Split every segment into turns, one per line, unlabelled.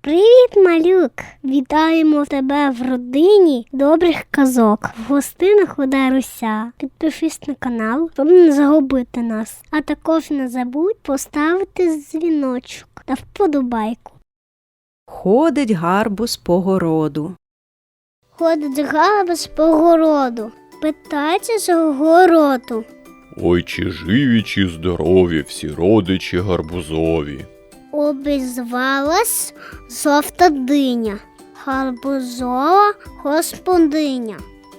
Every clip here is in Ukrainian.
Привіт, малюк! Вітаємо тебе в родині добрих казок. В гостинах вода Руся. Підпишись на канал, щоб не загубити нас. А також не забудь поставити дзвіночок та вподобайку.
Ходить гарбуз по городу.
Ходить галас по городу, питається з городу.
Ой, чи живі, чи здорові всі родичі гарбузові.
Обізвалась жовта диня, гарбузова господиня.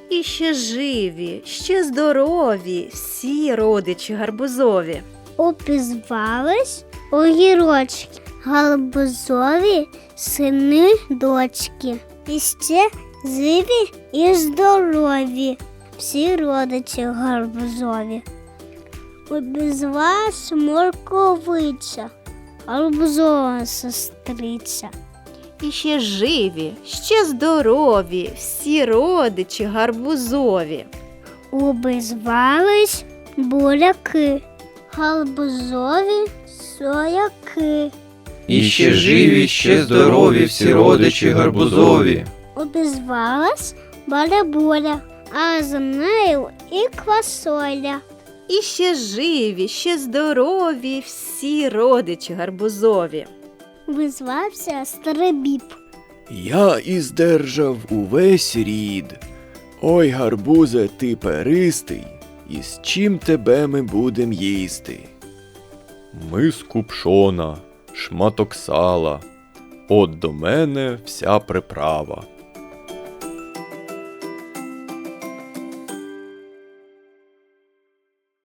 І ще живі, ще здорові, всі родичі гарбузові.
Обізвались огірочки, гарбузові сини дочки. І ще живі і здорові, всі родичі гарбузові. Обізвалась морковиця, гарбузова сестриця.
І ще живі, ще здорові, всі родичі гарбузові.
Обізвались буряки, гарбузові сояки.
І ще живі, ще здорові всі родичі гарбузові.
Обізвалась баляболя, а за нею і квасоля.
І ще живі, ще здорові, всі родичі гарбузові.
Визвався старебіб.
Я іздержав увесь рід. Ой, гарбузе, ти перистий, і з чим тебе ми будем їсти?
Ми з купшона, шматок сала. От до мене вся приправа.